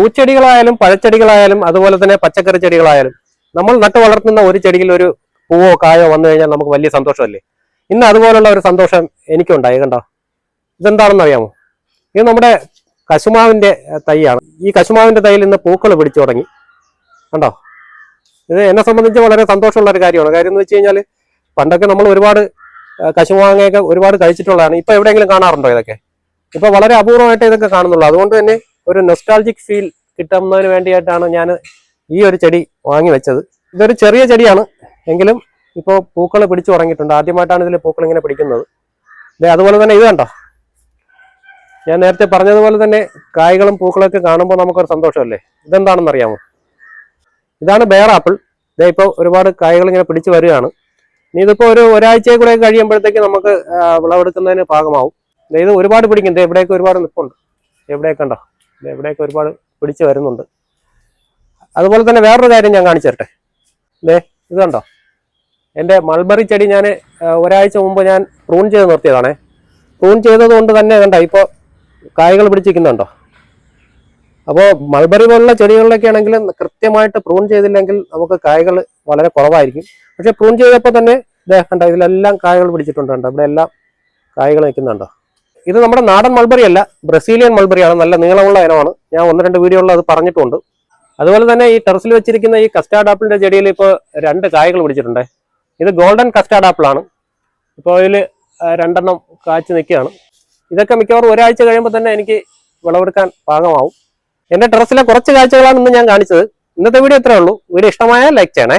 പൂച്ചെടികളായാലും പഴച്ചെടികളായാലും അതുപോലെ തന്നെ പച്ചക്കറി ചെടികളായാലും നമ്മൾ നട്ടു വളർത്തുന്ന ഒരു ചെടിയിൽ ഒരു പൂവോ കായോ വന്നു കഴിഞ്ഞാൽ നമുക്ക് വലിയ സന്തോഷമല്ലേ? ഇന്ന് അതുപോലുള്ള ഒരു സന്തോഷം എനിക്കുണ്ടായി കണ്ടോ? ഇതെന്താണെന്ന് അറിയാമോ? ഇത് നമ്മുടെ കശുമാവിന്റെ തൈയാണ്. ഈ കശുമാവിന്റെ തൈയിൽ ഇന്ന് പൂക്കൾ പിടിച്ചു തുടങ്ങി കണ്ടോ? ഇത് എന്നെ സംബന്ധിച്ച് വളരെ സന്തോഷമുള്ള ഒരു കാര്യമാണ്. കാര്യം എന്ന് വെച്ച് കഴിഞ്ഞാൽ പണ്ടൊക്കെ നമ്മൾ ഒരുപാട് കശുമാങ്ങയൊക്കെ ഒരുപാട് കഴിച്ചിട്ടുള്ളതാണ്. ഇപ്പൊ എവിടെയെങ്കിലും കാണാറുണ്ടോ ഇതൊക്കെ? ഇപ്പൊ വളരെ അപൂർവമായിട്ട് ഇതൊക്കെ കാണുന്നുള്ളൂ. അതുകൊണ്ട് തന്നെ ഒരു നൊസ്റ്റാൾജിക് ഫീൽ കിട്ടുന്നതിന് വേണ്ടിയിട്ടാണ് ഞാൻ ഈ ഒരു ചെടി വാങ്ങി വെച്ചത്. ഇതൊരു ചെറിയ ചെടിയാണ്. എങ്കിലും ഇപ്പോൾ പൂക്കൾ പിടിച്ചു തുടങ്ങിയിട്ടുണ്ട്. ആദ്യമായിട്ടാണ് ഇതിൽ പൂക്കൾ ഇങ്ങനെ പിടിക്കുന്നത്. അതുപോലെ തന്നെ ഇത് കണ്ടോ? ഞാൻ നേരത്തെ പറഞ്ഞതുപോലെ തന്നെ കായ്കളും പൂക്കളൊക്കെ കാണുമ്പോൾ നമുക്കൊരു സന്തോഷമല്ലേ? ഇതെന്താണെന്ന് അറിയാമോ ഇതാണ് ബെയർ ആപ്പിൾ ഇതേ ഇപ്പോൾ ഒരുപാട് കായ്കൾ ഇങ്ങനെ പിടിച്ചു വരികയാണ്. ഇനി ഇതിപ്പോൾ ഒരു ഒരാഴ്ചയെ കൂടെ കഴിയുമ്പോഴത്തേക്ക് നമുക്ക് വിളവെടുക്കുന്നതിന് ദേ ഇത് ഒരുപാട് പിടിക്കും. ദേ ഇവിടെയൊക്കെ ഒരുപാട് നിൽപ്പുണ്ട് എവിടെയൊക്കെ ഉണ്ടോ ഇവിടെയൊക്കെ ഒരുപാട് പിടിച്ചു വരുന്നുണ്ട്. അതുപോലെ തന്നെ വേറൊരു കാര്യം ഞാൻ കാണിച്ചു തരട്ടെ? ദേ ഇത് കണ്ടോ? എന്റെ മൾബറി ചെടി ഞാൻ ഒരാഴ്ച മുമ്പ് ഞാൻ പ്രൂൺ ചെയ്ത് നിർത്തിയതാണേ. പ്രൂൺ ചെയ്തത് കൊണ്ട് തന്നെ കണ്ടോ ഇപ്പോൾ കായകൾ പിടിച്ചിരിക്കുന്നുണ്ടോ? അപ്പോൾ മൾബറി പോലുള്ള ചെടികളിലൊക്കെ ആണെങ്കിൽ കൃത്യമായിട്ട് പ്രൂൺ ചെയ്തില്ലെങ്കിൽ നമുക്ക് കായകൾ വളരെ കുറവായിരിക്കും. പക്ഷേ പ്രൂൺ ചെയ്തപ്പോൾ തന്നെ ഇതേ കണ്ടോ ഇതിലെല്ലാം കായകൾ പിടിച്ചിട്ടുണ്ട് കണ്ടോ ഇവിടെ എല്ലാം കായകൾ നിൽക്കുന്നുണ്ടോ? ഇത് നമ്മുടെ നാടൻ മൾബറി അല്ല ബ്രസീലിയൻ മൾബറിയാണ് നല്ല നീളമുള്ള ഇനമാണ്. ഞാൻ ഒന്ന് രണ്ട് വീഡിയോകളിൽ അത് പറഞ്ഞിട്ടുണ്ട്. അതുപോലെ തന്നെ ഈ ടെറസിൽ വെച്ചിരിക്കുന്ന ഈ കസ്റ്റാർഡ് ആപ്പിളിന്റെ ചെടിയിൽ ഇപ്പോൾ രണ്ട് കായകൾ പിടിച്ചിട്ടുണ്ട്. ഇത് ഗോൾഡൻ കസ്റ്റാർഡ് ആപ്പിൾ ആണ്. ഇപ്പോൾ ഇതിൽ രണ്ടെണ്ണം കാച്ചു നിൽക്കുകയാണ്. ഇതൊക്കെ മിക്കവാറും ഒരാഴ്ച കഴിയുമ്പോൾ തന്നെ എനിക്ക് വിളവെടുക്കാൻ പാകമാവും. എന്റെ ടെറസിലെ കുറച്ച് കാഴ്ചകളാണ് ഇന്ന് ഞാൻ കാണിച്ചത്. ഇന്നത്തെ വീഡിയോ എത്രയേ ഉള്ളൂ. വീഡിയോ ഇഷ്ടമായാൽ ലൈക്ക് ചെയ്യണേ.